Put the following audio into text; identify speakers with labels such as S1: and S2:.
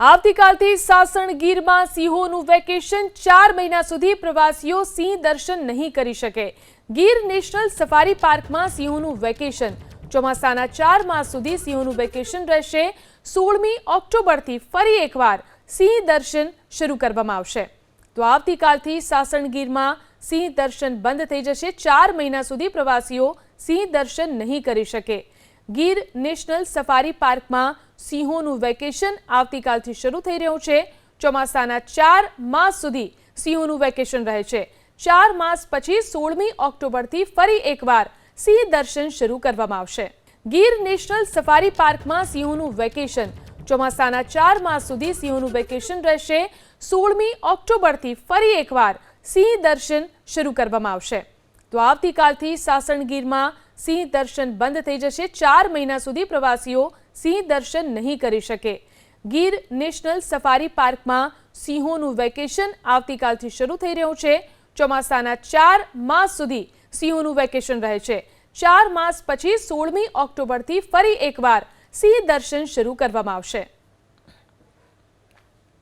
S1: આવતીકાલથી સાસણ ગીરમાં સિંહોનું વેકેશન ચાર મહિના સુધી પ્રવાસીઓ સિંહ દર્શન નહીં કરી શકે. ગીર નેશનલ સફારી પાર્કમાં સિંહોનું વેકેશન. ચોમાસાના ચાર માસ સુધી સિંહોનું વેકેશન રહેશે. સોળમી ઓક્ટોબરથી ફરી એકવાર સિંહ દર્શન શરૂ કરવામાં આવશે. તો આવતીકાલથી સાસણગીરમાં સિંહ દર્શન બંધ થઈ જશે. ચાર મહિના સુધી પ્રવાસીઓ સિંહ દર્શન નહીં કરી શકે. ગીર નેશનલ સફારી પાર્કમાં સિંહોનું વેકેશન આવતીકાલથી શરૂ થઈ રહ્યું છે. ચોમાસાના ચાર માસ સુધી સિંહોનું વેકેશન રહે છે. ચાર માસ પછી સોળમી ઓક્ટોબરથી ફરી એકવાર સિંહ દર્શન શરૂ કરવામાં આવશે. ગીર નેશનલ સફારી પાર્કમાં સિંહોનું વેકેશન ચોમાસાના ચાર માસ સુધી સિંહોનું વેકેશન રહેશે. સોળમી ઓક્ટોબરથી ફરી એકવાર સિંહ દર્શન શરૂ કરવામાં આવશે. તો આવતીકાલથી સાસણગીરમાં સિંહ દર્શન બંધ થઈ જશે. ચાર મહિના સુધી પ્રવાસીઓ સિંહ દર્શન નહીં કરી શકે. ગીર નેશનલ સફારી પાર્કમાં સિંહોનું વેકેશન આવતીકાલથી શરૂ થઈ રહ્યું છે. ચોમાસાના ચાર માસ સુધી સિંહોનું વેકેશન રહે છે. ચાર માસ પછી સોળમી ઓક્ટોબરથી ફરી એકવાર સિંહ દર્શન શરૂ કરવામાં આવશે.